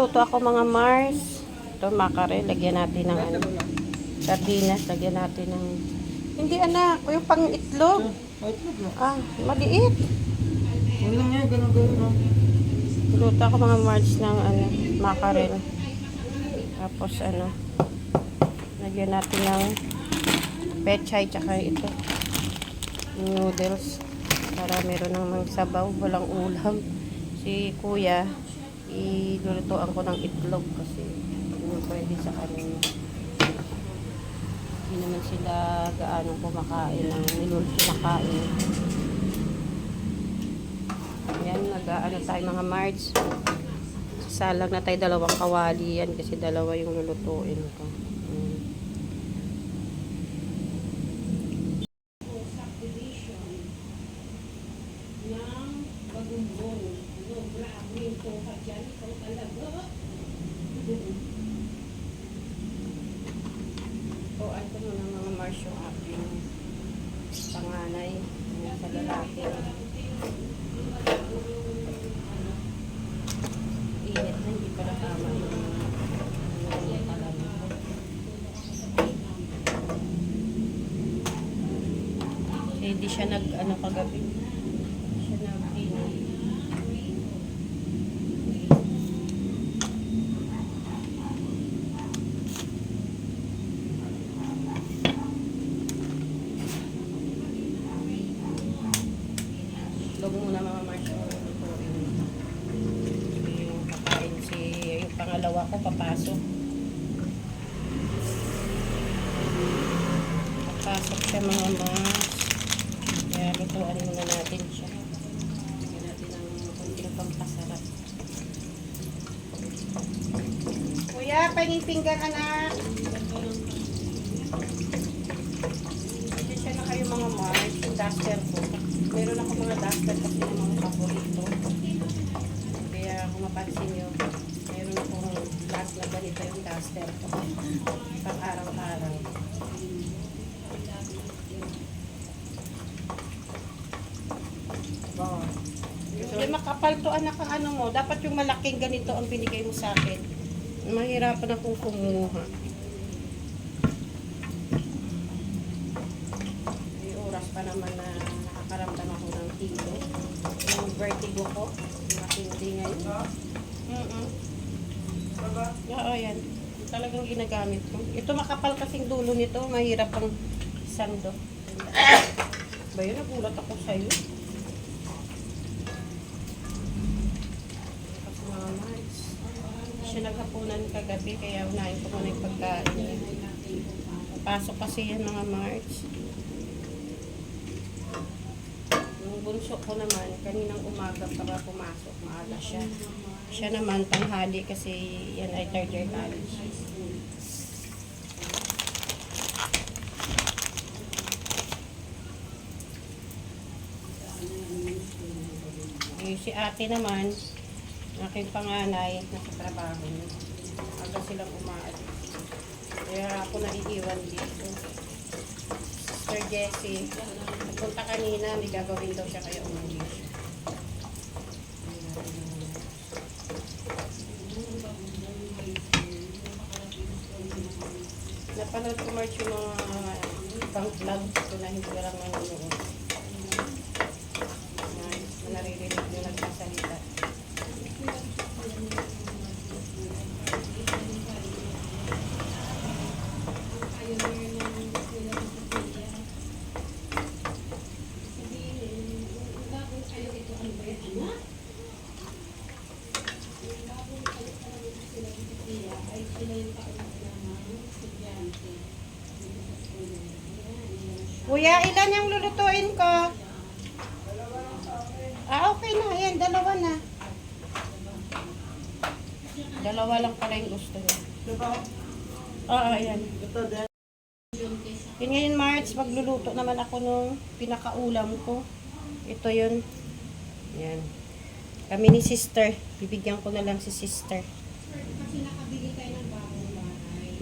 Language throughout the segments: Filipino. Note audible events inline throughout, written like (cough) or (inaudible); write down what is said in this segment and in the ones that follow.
Magluluto ako mga Mars. Ito, makare. Lagyan natin ng ano. Sardinas. Lagyan natin ng... Hindi anak. Yung pang itlog. Ah, maliit. Lang yan, ganun ganun. Luto ako mga Mars ng ano, mackerel. Tapos ano, lagyan natin ng pechay tsaka ito. Noodles. Para meron ng sabaw, walang ulam. Si kuya, ilulutuan ko ng itlog kasi yun pwede sa kanila. Hindi naman sila gaano kumakain ng niluluto kumakain. Ayan, nag-ano tayo mga March. Salang na tayo dalawang kawali yan kasi dalawa yung lulutuin ko. Mm. O, ito mo March yung aking panganay sa lalaki. init na hindi pala tama yung ko. Eh, hindi siya nag ano kagabi. Hindi siya nag init. Log muna mga Marshall. Yung kakain si, yung pangalawa ko papasok. Papasok siya mga mas. Kaya lutuan muna natin siya. Lagyan natin ng kunting pampasarap. Kuya, pahinging pinggan anak. Kasi siya na kayo mga Mars, yung duster ko. Meron ako mga duster kasi yung mga paborito. Kaya kung mapansin nyo, meron akong last na ganito yung duster ko. Pang araw-araw. Hindi makapal to anak ang ano mo. Dapat yung malaking ganito ang binigay mo sa akin. Mahirapan akong kumuha. May oras pa naman na nakakaramdam ako ng tilo. Yung vertigo ko, matindi ngayon. Mm-mm. Oo, yan. Talagang ginagamit ko. Ito makapal kasing dulo nito, mahirap ang sando. Ba yun, nagulat ako sa'yo. Kasi mga March, siya naghapunan kagabi, kaya unahin ko muna yung pagkain. Pasok kasi yan mga March. Yung bunso ko naman, kaninang umaga para pumasok, maaga siya. Siya naman, tanghali kasi yan ay third year college. Si ate naman, aking panganay, nasa trabaho. Aga silang umaalis. Kaya ako naiiwan dito. Sister Jessie, nagpunta kanina, may gagawin daw siya kaya umalis. Napanood ko March yung mga ibang vlog ko na hindi ko lang nanonood. Yan, na naririnig yung nagsasalita. Kuya, ilan yung lulutuin ko? Ah, okay na. Ayan, dalawa na. Dalawa lang pala yung gusto niya. Oo, ayan. Ito din. Yun ngayon, March, magluluto naman ako nung pinakaulam ko. Ito yun. Yan. Kami ni sister. Bibigyan ko na lang si sister.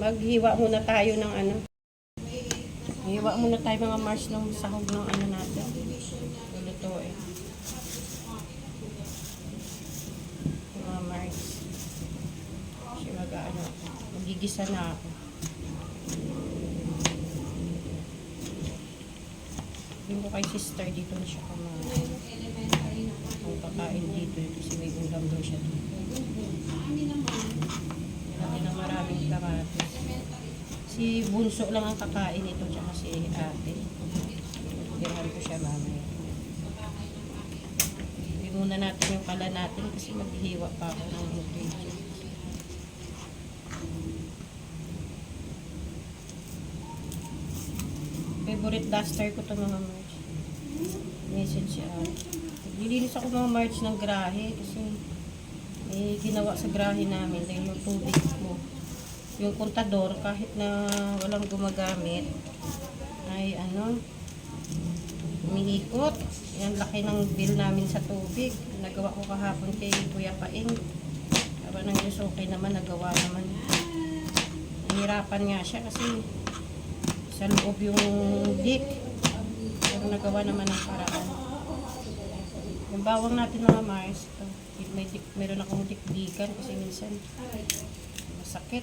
Maghiwa muna tayo ng ano. Hiwa muna tayo mga March ng sahog ng ano natin. Lulutuin. Mga March. Gigisa na ako. Yung ko kay sister dito na siya kumain. Ang kakain dito eh, kasi may ulam daw siya dito. Lagi na maraming kamatis. Si Bunso lang ang kakain ito tsaka si ate. Tirahan ko siya mamaya. Hindi muna natin yung kala natin kasi maghihiwa pa ako ng ingredients. Favorite duster ko to mga March. Message siya. Nilinis ako mga March ng grahe kasi eh, ginawa sa grahe namin dahil yung tubig yung kontador kahit na walang gumagamit ay ano umiikot. Yan laki ng bill namin sa tubig. Nagawa ko kahapon kay Kuya Paing. Sabi ng Diyos okay naman nagawa naman. Nahirapan nga siya kasi sa loob yung dik pero nagawa naman ang paraan. Yung bawang natin mga Mars may meron akong dikdikan kasi minsan masakit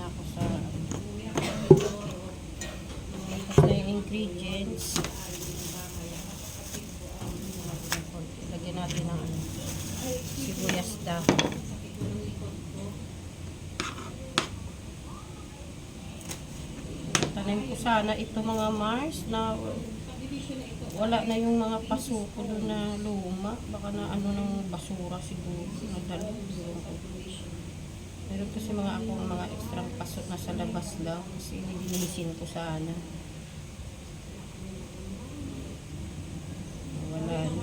na ako sa tapos na yung ingredients lagyan natin ng ano, sibuyas dahon tanim ko sana ito mga Mars na wala na yung mga pasuko doon na luma baka na ano ng basura siguro nadalo Meron kasi mga akong mga extra pasok na sa labas lang kasi nilinisin ko sana. Wala na.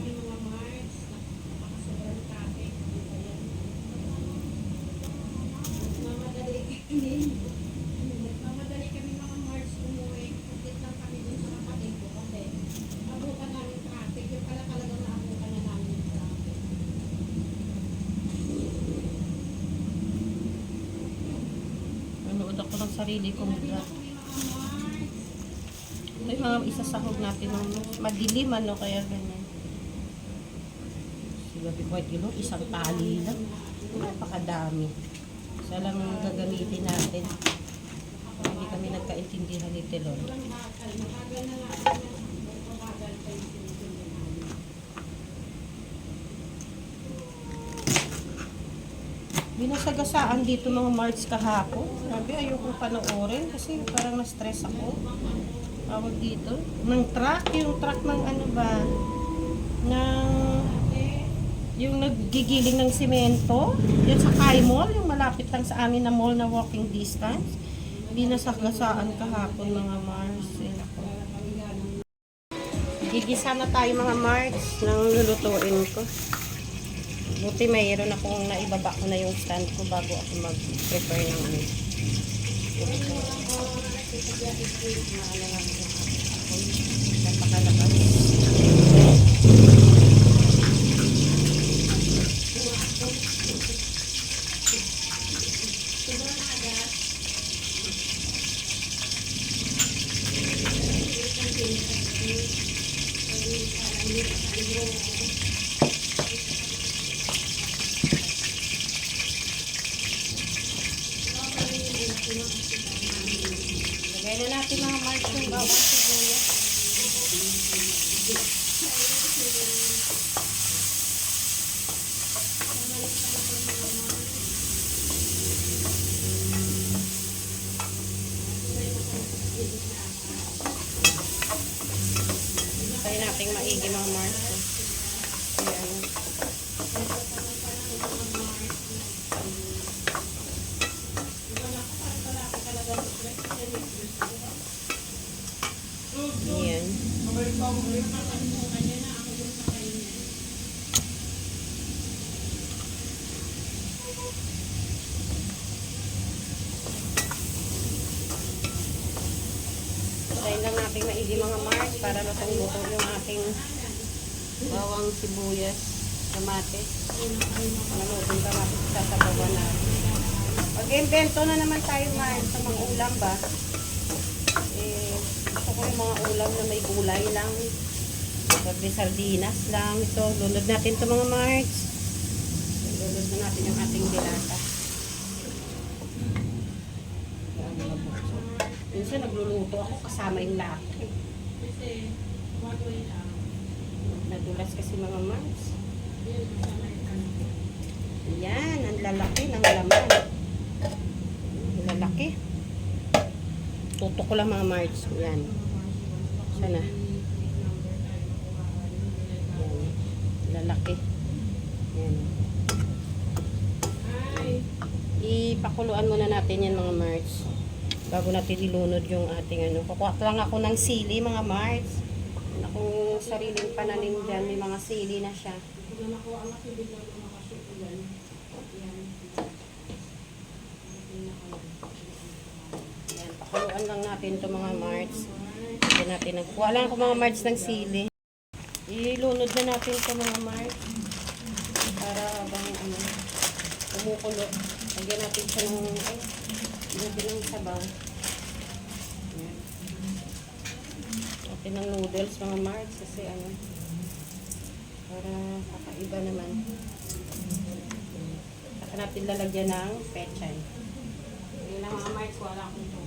Mamadali kami mga March umuwi. Kapit lang kami dun sa kapatid ko kasi abutan namin traffic. Yung pala talagang naabutan na namin yung traffic. Nanood ako ng sarili kong vlog. Ito yung mga isasahog natin madilim ano kaya ganyan. Ko ay kilo, isang tali lang. Napakadami. Isa lang ang gagamitin natin. Hindi kami nagkaintindihan ni Telon. Binasagasaan dito mga March kahapon. Sabi, ayoko panoorin kasi parang na-stress ako. Tawag dito. Ng truck, yung truck ng ano ba? Ng yung naggigiling ng simento. Yan sa Kai Mall, yung malapit lang sa amin na mall na walking distance. Binasagasaan kahapon mga Mars. Eh. Gigisa na tayo mga March ng lulutuin ko. Buti mayroon akong naibaba ko na yung stand ko bago ako mag-prepare ng ano. Lagay na natin mga March yung bawang sibuyas. Tayo natin maigi mga March. Ayan. Ayan. Tayo lang natin maigi mga Mars para matangbuto yung ating bawang sibuyas, kamatis. Malutong kamatis sa sabawan natin. Mag-invento na naman tayo Mars sa mga ulam ba? Gusto ko yung mga ulam na may gulay lang. May sardinas lang. Ito, lunod natin to mga marts. Lunod na natin yung ating dilata. Minsan nagluluto ako kasama yung lang. Nadulas kasi mga marts. Yan, ang lalaki ng laman. Ang lalaki. Tutok ko lang mga marts. Yan. Sana. Yan. Lalaki. Yan. Ipakuluan muna natin yan mga marts. Bago natin ilunod yung ating ano. Kukuha lang ako ng sili mga marts. Yan akong sariling pananim dyan. May mga sili na siya. kung na nakuha ang nakibig lang ng mga soup yan. Pakuluan lang natin to mga marts. Hindi natin nagkuha lang ako mga marts ng sili. Ilunod na natin to mga marts. Para bang ano, kumukulo. Lagyan natin siya ng, ay, lagyan ng sabaw. Yan. Natin ng noodles mga marts kasi ano, para kakaiba naman. Saka natin lalagyan ng pechay. Yun lang mga marks, wala akong tubig.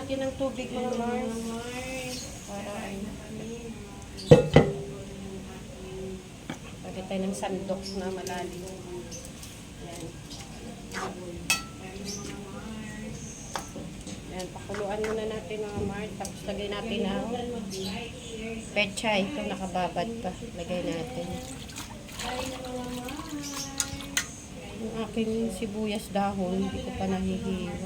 Natin ng tubig mga Mars. Para ay Lagyan tayo ng sandok na malalim. Yan. Yan, pakuluan muna natin mga Mars. Tapos lagay natin ang pechay. Ito nakababad pa. Lagay natin. Yung aking sibuyas dahon, hindi ko pa nahihiwa.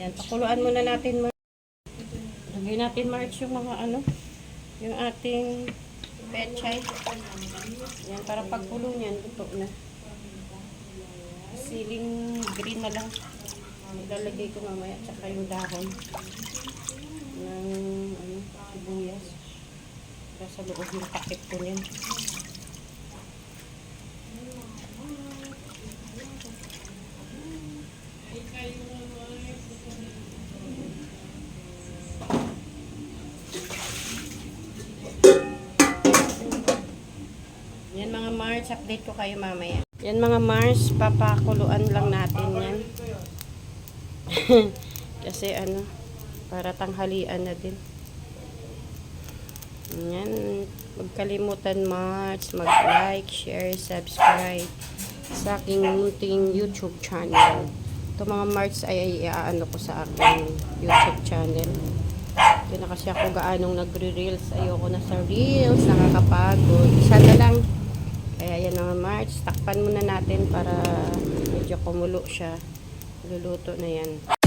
Yan, pakuluan muna natin. Mar- Lagay natin, March, yung mga ano, yung ating pechay. Yan, para pagkulo niyan, luto na. Siling green na lang. Ilalagay ko mamaya, tsaka yung dahon ng ano, sibuyas. Para sa loob yung pakit ko niyan. Mars, update ko kayo mamaya. Yan mga Mars, papakuluan lang natin yan. (laughs) Kasi ano, para tanghalian na din. Yan, magkalimutan Mars, mag-like, share, subscribe sa aking munting YouTube channel. Ito mga Mars ay iaano ko sa aking YouTube channel. Hindi na kasi ako gaanong nagre-reels. Ayoko na sa reels, nakakapagod. Isa na lang. Kaya yan mga March, takpan muna natin para medyo kumulo siya. Luluto na yan.